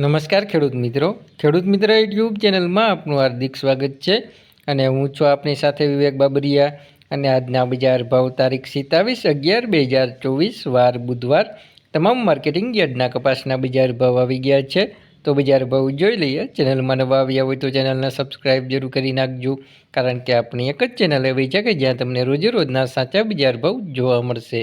નમસ્કાર ખેડૂત મિત્રો. ખેડૂત મિત્ર યુટ્યુબ ચેનલમાં આપનું હાર્દિક સ્વાગત છે અને હું છું આપની સાથે વિવેક બાબરિયા અને આજના બજાર ભાવ તારીખ સિત્તાવીસ અગિયાર બે હજાર ચોવીસ વાર બુધવાર તમામ માર્કેટિંગ યાર્ડના કપાસના બજાર ભાવ આવી ગયા છે. તો બજાર ભાવ જોઈ લઈએ. ચેનલમાં નવા આવ્યા હોય તો ચેનલને સબસ્ક્રાઈબ જરૂર કરી નાખજો કારણ કે આપણી એક જ ચેનલ એવી છે કે જ્યાં તમને રોજે રોજના સાચા બજાર ભાવ જોવા મળશે.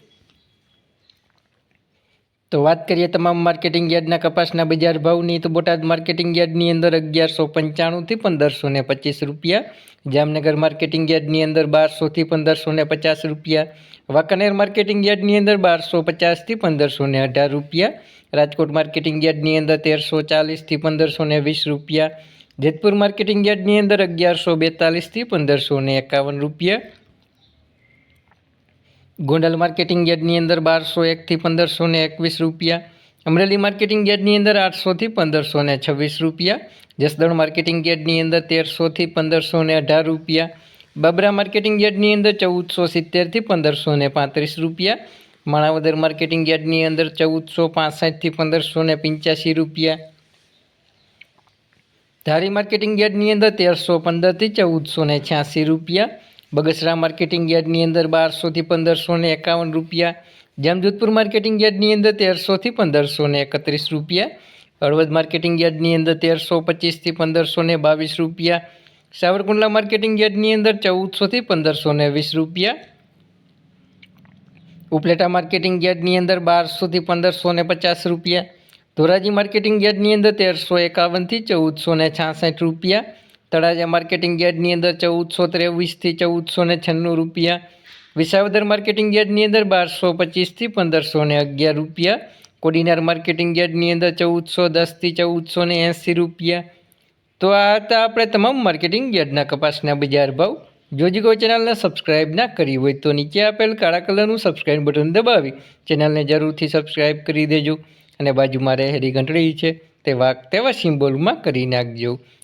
તો વાત કરીએ તમામ માર્કેટિંગ યાર્ડના કપાસના બજાર ભાવની, તો બોટાદ માર્કેટિંગ યાર્ડની અંદર અગિયારસો પંચાણુંથી પંદરસો ને પચીસ રૂપિયા. જામનગર માર્કેટિંગ યાર્ડની અંદર બારસોથી પંદરસો ને પચાસ રૂપિયા. વાંકાનેર માર્કેટિંગ યાર્ડની અંદર બારસો પચાસથી પંદરસો ને અઢાર રૂપિયા. રાજકોટ માર્કેટિંગ યાર્ડની અંદર તેરસો ચાલીસથી પંદરસો ને વીસ રૂપિયા. જેતપુર માર્કેટિંગ યાર્ડની અંદર અગિયારસો બેતાલીસથી પંદરસો ને એકાવન રૂપિયા. ગોંડલ માર્કેટિંગ યાર્ડની અંદર બારસો એકથી પંદરસો ને એકવીસ રૂપિયા. અમરેલી માર્કેટિંગ યાર્ડની અંદર આઠસોથી પંદરસો ને છવ્વીસ રૂપિયા. જસદણ માર્કેટિંગ યાર્ડની અંદર તેરસોથી પંદરસો ને અઢાર રૂપિયા. બાબરા માર્કેટિંગ યાર્ડની અંદર ચૌદસો સિત્તેરથી પંદરસો ને પાંત્રીસ રૂપિયા. માણાવદર માર્કેટિંગ યાર્ડની અંદર ચૌદસો પાસઠથી પંદરસો ને પંચ્યાસી રૂપિયા. ધારી માર્કેટિંગ યાર્ડની અંદર તેરસો પંદરથી ચૌદસો ને છ્યાસી રૂપિયા. બગસરા માર્કેટિંગ યાર્ડની અંદર બારસોથી પંદરસો ને એકાવન રૂપિયા, જામજોધપુર માર્કેટિંગ યાર્ડની અંદર તેરસોથી પંદરસો ને એકત્રીસ રૂપિયા, હળવદ માર્કેટિંગ યાર્ડની અંદર તેરસો પચીસથી પંદરસો ને બાવીસ રૂપિયા, સાવરકુંડલા માર્કેટિંગ યાર્ડની અંદર ચૌદસોથી પંદરસો ને વીસ રૂપિયા, ઉપલેટા માર્કેટિંગ યાર્ડની અંદર બારસોથી પંદરસો ને પચાસ રૂપિયા, ધોરાજી માર્કેટિંગ યાર્ડની અંદર તેરસો એકાવનથી ચૌદસો ને છાસઠ રૂપિયા તળાજા માર્કેટિંગ યાર્ડની અંદર ચૌદસો ત્રેવીસથી ચૌદસો ને છન્નું રૂપિયા. વિસાવદર માર્કેટિંગ યાર્ડની અંદર બારસો પચીસથી પંદરસો ને અગિયાર રૂપિયા. કોડીનાર માર્કેટિંગ યાર્ડની અંદર ચૌદસો દસથી ચૌદસો ને એંસી રૂપિયા. તો આ હતા આપણે તમામ માર્કેટિંગ યાર્ડના કપાસના બજાર ભાવ. જો કોઈ ચેનલને સબસ્ક્રાઇબ ના કરી હોય તો નીચે આપેલ કાળા કલરનું સબસ્ક્રાઇબ બટન દબાવી ચેનલને જરૂરથી સબસ્ક્રાઇબ કરી દેજો. અને બાજુમાં રહેલી ઘંટડી છે તે વાક તેવા સિમ્બોલમાં કરી નાખજો.